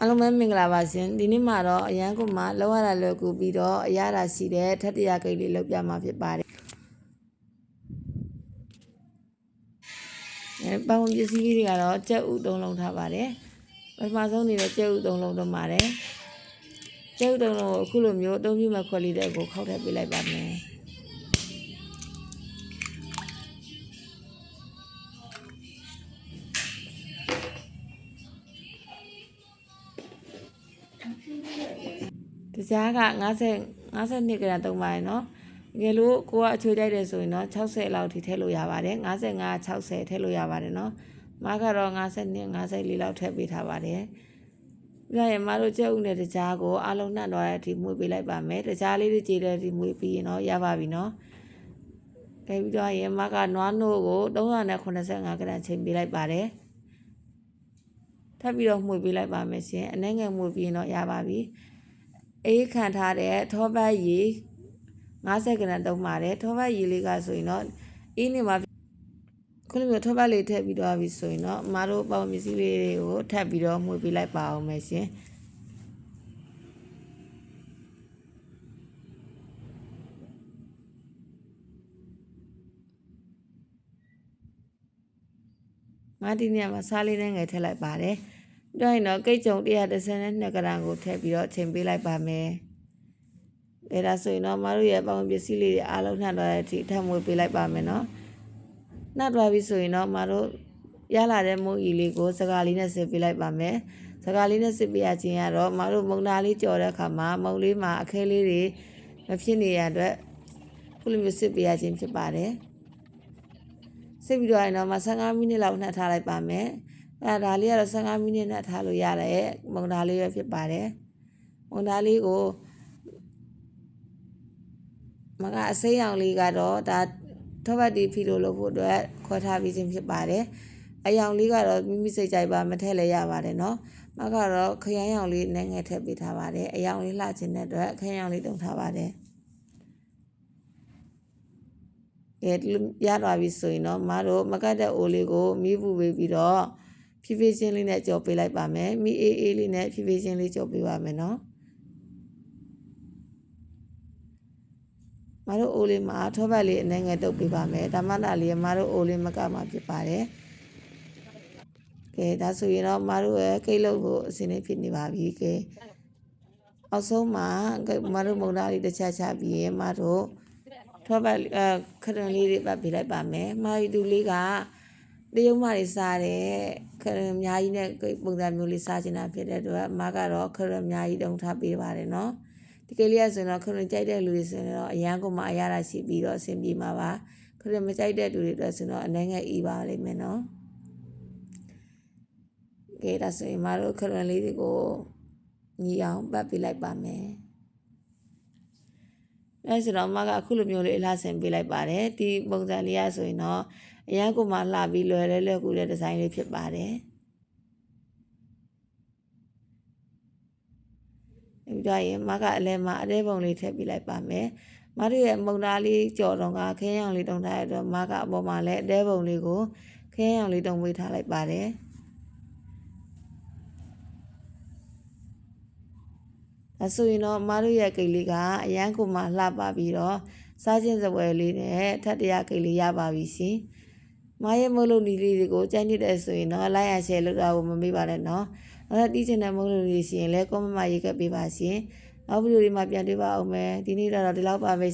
အားလုံးပဲမင်္ဂလာပါရှင်ဒီနေ့မှာတော့အရန်ကိုမှလောက်ရတာလွယ်ကူပြီးတော့အရသာရှိတဲ့ထက်တရဂိတ်လေးလောက်ပြမှာဖြစ်ပါတယ်အဲပန်းဝင်ပစ္စည်းလေးတွေကတော့ကြက်ဥသုံးလုံးထားပါတယ်ပထမဆုံးနေတဲ့ကြက်ဥသုံးလုံးတော့ပါတယ်ကြက်ဥသုံးလုံးကိုအခုလိုမျိုးအသုံးပြုမဲ့ခွက်လေးတွေကိုခောက်ထည့်ပေးလိုက်ပါမယ် တကြားက90 52ကရသုံးပါတယ်နော်တကယ်လို့ကိုကအချိုးကြိုက်တယ်ဆိုရင်တော့60လောက်ထိထည့်လို့ရပါတယ်55 60ထည့်လို့ရပါတယ်နော်မကတော့52 54လောက်ထည့်ပေးထားပါတယ်ပြီးတော့ရမတို့ကျုပ်နဲ့တကြားကိုအလုံးနှံ့သွားတဲ့အထိမှုပေးလိုက်ပါမယ်တကြားလေးတွေကြည်တဲ့အထိမှုပြီးရင်တော့ရပါပြီနော်အဲပြီးတော့ရမကနွားနို့ကို385ကရချိန်ပေးလိုက်ပါတယ်ထ ပ်ပြီးတော့မှုပေးလိုက်ပါမယ်ရှင်အနှဲငယ်မှုပြီးရင်တော့ရပါပြီအေးခံထားတဲ့ထောပတ်ရီ50ကရတုံးပါတယ်ထောပတ်ရီလေးကဆိုရင်တော့အင်းနေမှာခုလိုမျိုးထောပတ်လေးထည့်ပြီးတော့ပြီဆိုရင်တော့အမတို့ပေါင်ပစ္စည်းလေးတွေကိုထပ်ပြီးတော့မှုပေးလိုက်ပါအောင်မယ်ရှင်ငါဒီနေရာမှာစားလေးနဲ့ငယ်ထည့်လိုက်ပါတယ်။ ပြောရင်တော့ကိတ်ကြုံ132ကရမ်ကိုထည့်ပြီးတော့ချိန်ပေးလိုက်ပါမယ်။အဲဒါဆိုရင်တော့မတို့ရဲ့ပေါင်ပစ္စည်းလေးတွေအားလုံးနှံ့သွားတဲ့အထိထပ်မွေးပေးလိုက်ပါမယ်နော်။နှံ့သွားပြီဆိုရင်တော့မတို့ရလာတဲ့မုံကြီးလေးကိုစကားလေးနဲ့စစ်ပေးလိုက်ပါမယ်။စကားလေးနဲ့စစ်ပေးရခြင်းကတော့မတို့မုံသားလေးကြော်တဲ့အခါမှာမုံလေးမှာအခဲလေးတွေမဖြစ်နေရတဲ့ခုလိုမျိုးစစ်ပေးရခြင်းဖြစ်ပါတယ်။စစ်ပြီးတော့ရင်တော့မ15မိနစ်လောက်နှက်ထားလိုက်ပါမယ် အဲဒါလေးကတော့15မိနစ်နှက်ထားလို့ရတယ်မုံသားလေးပဲဖြစ်ပါတယ်မုံသားလေးကိုမကအစိမ်းရောင်လေးကတော့ဒါထောပတ်တီဖီလိုလုပ်ဖို့အတွက်ခွဲထားပြီးခြင်းဖြစ်ပါတယ်အယောင်လေးကတော့မိမိစိတ်ကြိုက်ပါမထည့်လည်းရပါတယ်နော်မကတော့ခရမ်းရောင်လေးနည်းငယ်ထည့်ပေးထားပါတယ်အယောင်လေးလှခြင်းတဲ့အတွက်ခရမ်းရောင်လေးတုံထားပါတယ်ကဲရသွားပြီဆိုရင်တော့မတို့မကတ်တဲ့အိုလေးကိုမိဘူးပေးပြီးတော့ ဖြည်းဖြည်းချင်းလေးနဲ့ကြော်ပေးလိုက်ပါမယ်မိအေးအေးလေးနဲ့ဖြည်းဖြည်းချင်းလေးကြော်ပေးပါမယ်နော်မတို့အိုလေးမှာထောပတ်လေးအနေငယ်တုပ်ပေးပါမယ်ဒါမှသာလေးမတို့အိုလေးမကမှာဖြစ်ပါတယ်ကဲဒါဆိုရင်တော့မတို့ရဲ့ကိတ်လုတ်ကိုအစင်းလေးဖြစ်နေပါပြီကဲအောက်ဆုံးမှာမတို့မုံသားလေးတစ်ချက်ချပြီးရင်မတို့ထောပတ်အဲခရံလေးတွေပတ်ပေးလိုက်ပါမယ်။မာရီတူလေးက တရုံမတွေစားတယ်ခရံအများကြီးနဲ့ပုံစံမျိုးလေးစားချင်တာဖြစ်တဲ့အတွက်အမကတော့ခရံအများကြီးတုံထားပေးပါတယ်နော်။ဒီကလေးကဆိုတော့ခရံကြိုက်တဲ့လူတွေဆိုတော့အရန်ကမှအရသာရှိပြီးတော့အဆင်ပြေမှာပါ။ခရံမကြိုက်တဲ့လူတွေအတွက်ဆိုတော့အနေငယ်ဤပါလိမ့်မယ်နော်။ကဲဒါဆိုရင်မတို့ခရံလေးတွေကိုညီအောင်ပတ်ပေးလိုက်ပါမယ်။ အဲဆိုတော့မကအခုလိုမျိုးလေးအလားဆင်ပေးလိုက်ပါတယ်ဒီပုံစံလေးရဆိုရင်တော့အရန်ကိုမှလှပြီးလွယ်လဲလွယ်ကူတဲ့ဒီဇိုင်းလေးဖြစ်ပါတယ်ပြီးတော့ရင်မကအလဲမှာအသေးပုံလေးထည့်ပေးလိုက်ပါမယ်မတို့ရဲ့မုံသားလေးကြော်တော့ကခင်းရောင်လေးတုံထားရတော့မကအပေါ်မှာလည်းအသေးပုံလေးကိုခင်းရောင်လေးတုံပေးထားလိုက်ပါတယ် ဒါဆိုရင်တော့မတို့ရဲ့ကိတ်လေးကအရန်ကိုမှလှပပြီးတော့စားခြင်းစပွဲလေးနဲ့ထပ်တရကိတ်လေးရပါပြီရှင်။မရဲ့မုတ်လို့နီလေးတွေကိုကြိုက်နေတဲ့ဆိုရင်တော့ like and share လုပ်တာကိုမမေ့ပါနဲ့နော်။နောက်တီးချင်တဲ့မုတ်လို့လေးရှင်လည်း comment မှာရေးခဲ့ပေးပါရှင်။နောက်ဗီဒီယိုတွေမှာပြန်တွေ့ပါအောင်မယ်။ဒီနေ့တော့ဒီလောက်ပါပဲ